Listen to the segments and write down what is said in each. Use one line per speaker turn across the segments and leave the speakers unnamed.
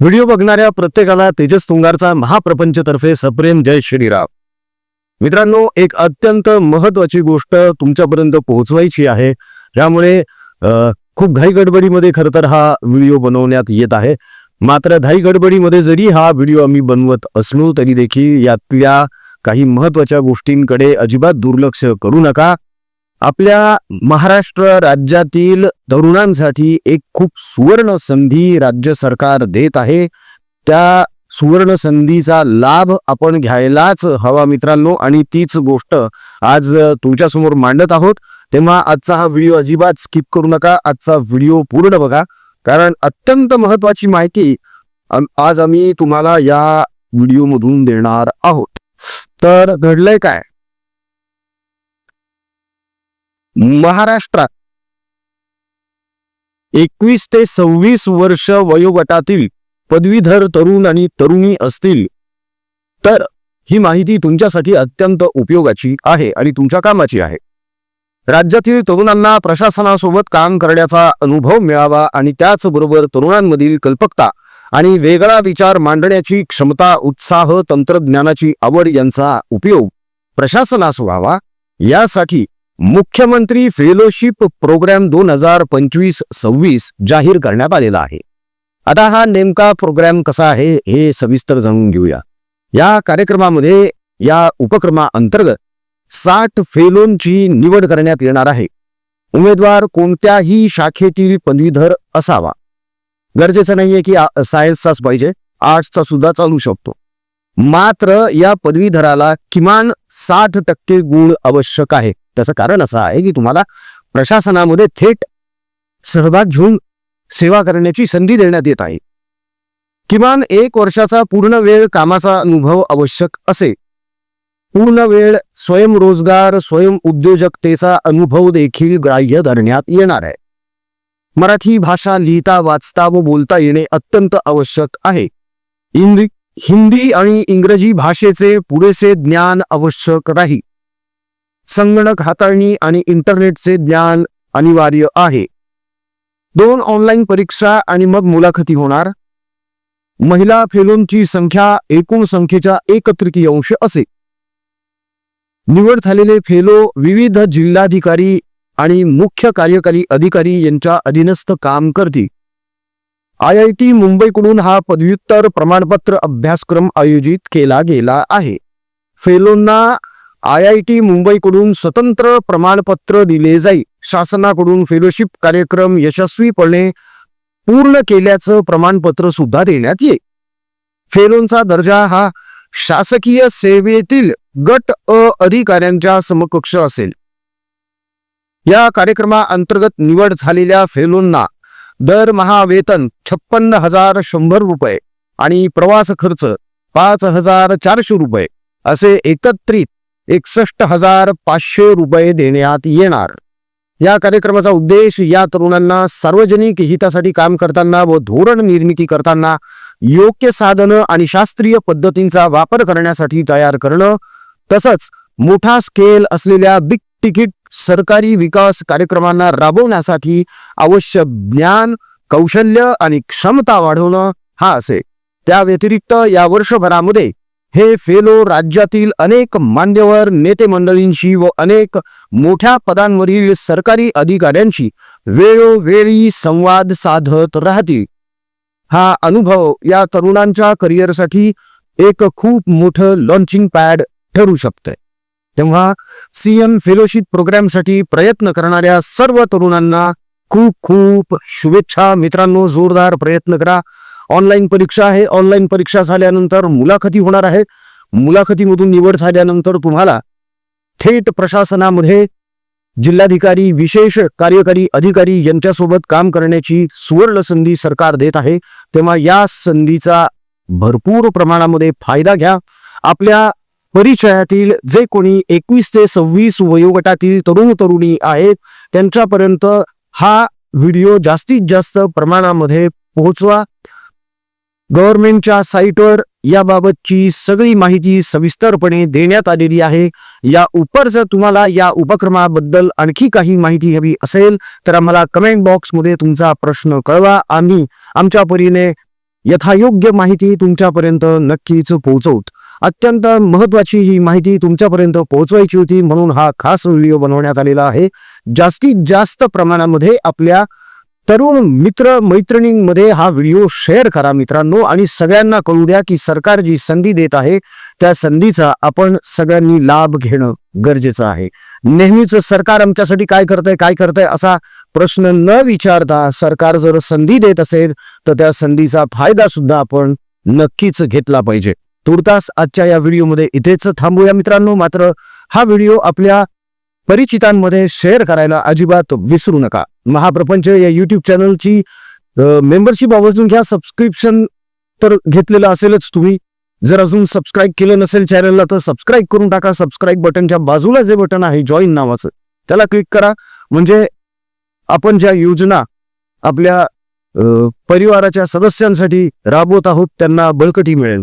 Video बघणाऱ्या प्रत्येकाला तेजस तुंगारचा महाप्रपंचतर्फे सप्रेम जय श्रीराम. मित्रांनो एक अत्यंत महत्वाची गोष्ट तुमच्यापर्यंत पोहोचवायची आहे. त्यामुळे खूप घाई गडबडीमध्ये खरं तर हा व्हिडिओ बनवण्यात येत आहे. मात्र घाई गडबडीमध्ये जरी हा व्हिडिओ आम्ही बनवत असलो तरी देखील यातल्या काही महत्त्वाच्या गोष्टींकडे अजिबात दुर्लक्ष करू नका. आपल्या महाराष्ट्र राज्यातील तरुणांसाठी एक खूप सुवर्ण संधी राज्य सरकार देत आहे. त्या सुवर्ण संधीचा लाभ आपण घ्यायलाच हवा मित्रांनो आणि तीच गोष्ट आज तुमच्यासमोर मांडत आहोत. तेव्हा आजचा हा व्हिडिओ अजिबात स्किप करू नका. आजचा व्हिडिओ पूर्ण बघा. कारण अत्यंत महत्वाची माहिती आज आम्ही तुम्हाला या व्हिडिओमधून देणार आहोत. तर घडलंय काय? महाराष्ट्रात एकवीस ते सव्वीस वर्ष वयोगटातील पदवीधर तरुण आणि तरुणी असतील. तर ही माहिती तुमच्यासाठी अत्यंत उपयोगाची आहे आणि तुमच्या कामाची आहे. राज्यातील तरुणांना प्रशासनासोबत काम करण्याचा अनुभव मिळावा आणि त्याचबरोबर तरुणांमधील कल्पकता आणि वेगळा विचार मांडण्याची क्षमता उत्साह तंत्रज्ञानाची आवड यांचा उपयोग प्रशासनास व्हावा यासाठी मुख्यमंत्री फेलोशिप प्रोग्राम दोन हजार पंचवीस सव्वीस जाहीर करण्यात आलेला आहे. आता हा नेमका प्रोग्राम कसा आहे हे सविस्तर जाणून घेऊया. या कार्यक्रमामध्ये या उपक्रमाअंतर्गत साठ फेलोंची निवड करण्यात येणार आहे. उमेदवार कोणत्याही शाखेतील पदवीधर असावा. गरजेचं नाहीये की सायन्सचाच पाहिजे आर्ट्सचा सुद्धा चालू शकतो. मात्र या पदवीधराला किमान साठ टक्के गुण आवश्यक आहे. त्याचं कारण असं आहे की तुम्हाला प्रशासनामध्ये थेट सहभाग घेऊन सेवा करण्याची संधी देण्यात येत आहे. किमान एक वर्षाचा पूर्ण वेळ कामाचा अनुभव आवश्यक असे. पूर्ण वेळ स्वयंरोजगार स्वयंउद्योजकतेचा अनुभव देखील ग्राह्य धरण्यात येणार आहे. मराठी भाषा लिहिता वाचता व बोलता येणे अत्यंत आवश्यक आहे. हिंदी आणि इंग्रजी भाषेचे पुरेसे ज्ञान आवश्यक राहील. संगणक हाताळणी आणि इंटरनेटचे ज्ञान अनिवार्य आहे. दोन ऑनलाईन परीक्षा आणि मग मुलाखती होणार. महिला फेलोंची संख्या एकूण संख्येच्या एक तृतीयांश असे. निवड झालेले फेलो विविध जिल्हाधिकारी आणि मुख्य कार्यकारी अधिकारी यांच्या अधीनस्थ काम करतील. आय आय टी मुंबईकडून हा पदव्युत्तर प्रमाणपत्र अभ्यासक्रम आयोजित केला गेला आहे. फेलोंना आय आय टी मुंबईकडून स्वतंत्र प्रमाणपत्र दिले जाईल शासनाकडून फेलोशिप कार्यक्रम यशस्वीपणे पूर्ण केल्याचं प्रमाणपत्र सुद्धा देण्यात येईल फेलोंचा दर्जा हा शासकीय सेवेतील गट अ अधिकाऱ्यांच्या समकक्ष असेल. या कार्यक्रमाअंतर्गत निवड झालेल्या फेलोंना दरमहा वेतन छप्पन्न हजार शंभर रुपये आणि प्रवास खर्च पाच हजार चारशे रुपये असे एकत्रित एकसष्ट हजार पाचशे रुपये देण्यात येणार. या कार्यक्रमाचा उद्देश या तरुणांना सार्वजनिक हितासाठी काम करताना व धोरण निर्मिती करताना योग्य साधनं आणि शास्त्रीय पद्धतींचा वापर करण्यासाठी तयार करणं तसंच मोठा स्केल असलेल्या बिग तिकीट सरकारी विकास कार्यक्रमांना राबवण्यासाठी आवश्यक ज्ञान कौशल्य आणि क्षमता वाढवणं हा असे. त्या व्यतिरिक्त या वर्षभरामध्ये हे फेलो राज्यातील अनेक मान्यवर नेते मंडळींशी व अनेक मोठ्या पदांवरील सरकारी अधिकाऱ्यांशी वेळोवेळी संवाद साधत राहतील. हा अनुभव या तरुणांच्या करिअरसाठी एक खूप मोठं लॉन्चिंग पॅड ठरू शकतंय. तेव्हा सीएम फेलोशिप प्रोग्रामसाठी प्रयत्न करणाऱ्या सर्व तरुणांना खूप खूप शुभेच्छा. मित्रांनो जोरदार प्रयत्न करा. ऑनलाईन परीक्षा आहे. ऑनलाईन परीक्षा झाल्यानंतर मुलाखती होणार आहे. मुलाखतीमधून निवड झाल्यानंतर तुम्हाला थेट प्रशासनामध्ये जिल्हाधिकारी विशेष कार्यकारी अधिकारी यांच्यासोबत काम करण्याची सुवर्ण संधी सरकार देत आहे. तेव्हा या संधीचा भरपूर प्रमाणामध्ये फायदा घ्या. आपल्या परिचयातील जे कोणी एकवीस ते सव्वीस वयोगटातील तरुण तरुणी आहेत त्यांच्यापर्यंत हा व्हिडिओ जास्तीत जास्त प्रमाणामध्ये पोहोचवा. गव्हर्नमेंटच्या साईटवर याबाबतची सगळी माहिती सविस्तरपणे देण्यात आलेली आहे. या उपर जर तुम्हाला या उपक्रमाबद्दल आणखी काही माहिती हवी असेल तर आम्हाला कमेंट बॉक्समध्ये तुमचा प्रश्न कळवा. आम्ही आमच्या परीने यथायोग्य माहिती तुमच्यापर्यंत नक्कीच पोहोचवत अत्यंत महत्वाची ही माहिती तुमच्यापर्यंत पोहोचवायची होती म्हणून हा खास व्हिडिओ बनवण्यात आलेला आहे. जास्तीत जास्त प्रमाणामध्ये आपल्या तरुण मित्र मैत्रिणींमध्ये हा व्हिडिओ शेअर करा मित्रांनो. आणि सगळ्यांना कळू द्या की सरकार जी संधी देत आहे त्या संधीचा आपण सगळ्यांनी लाभ घेणं गरजेचं आहे. नेहमीच सरकार आमच्यासाठी काय करतंय काय करतंय असा प्रश्न न विचारता सरकार जर संधी देत असेल तर त्या संधीचा फायदा सुद्धा आपण नक्कीच घेतला पाहिजे. तुर्तास आजच्या या व्हिडिओमध्ये इथेच थांबूया मित्रांनो. मात्र हा व्हिडिओ आपल्या परिचितांमध्ये शेअर करायला अजिबात विसरू नका. महाप्रपंच या युट्यूब चॅनलची मेंबरशिप आवर्जून घ्या. सबस्क्रिप्शन तर घेतलेलं असेलच तुम्ही. जर अजून सबस्क्राईब केलं नसेल चॅनलला तर सबस्क्राईब करून टाका. सबस्क्राईब बटनच्या बाजूला जे बटन आहे जॉईन नावाचं त्याला क्लिक करा. म्हणजे आपण ज्या योजना आपल्या परिवाराच्या सदस्यांसाठी राबवत आहोत त्यांना बळकटी मिळेल.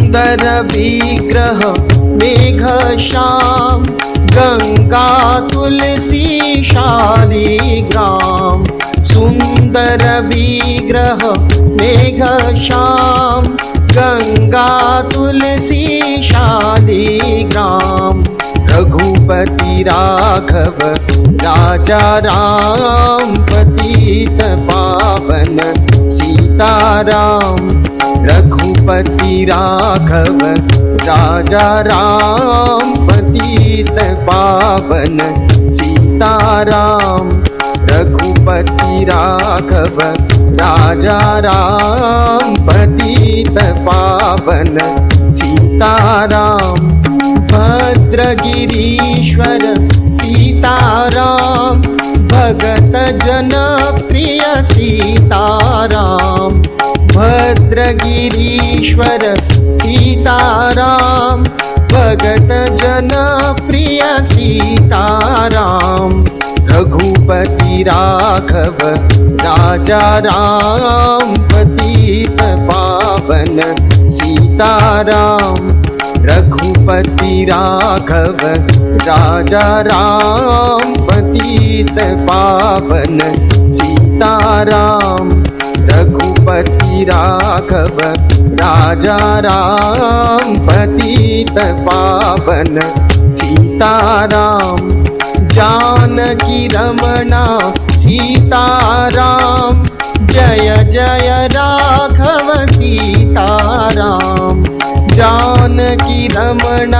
सुंदर विग्रह मेघ श्याम गङ्गा तुलसी शालिग्राम सुंदर विग्रह मेघ श्याम गङ्गा तुलसी शालिग्राम रघुपति राघव राजा राम पतित पावन सीताराम रघुपति राघव राजा राम पतित पावन सीताराम। रघुपति राघव राजा राम पतित पावन सीताराम। भद्रगिरीश्वर सीताराम। भगत जन प्रिय सीताराम भद्रगिरीश्वर सीताराम भगत जन प्रिय सीताराम रघुपति राघव राजा राम पतित पावन सीताराम रघुपति राघव राजा राम पतित पावन सीताराम रघुपति राघव राजा राम पतित पावन सीताराम जानकी रमणा सीताराम जय जय राघव सीताराम जानकी रमणा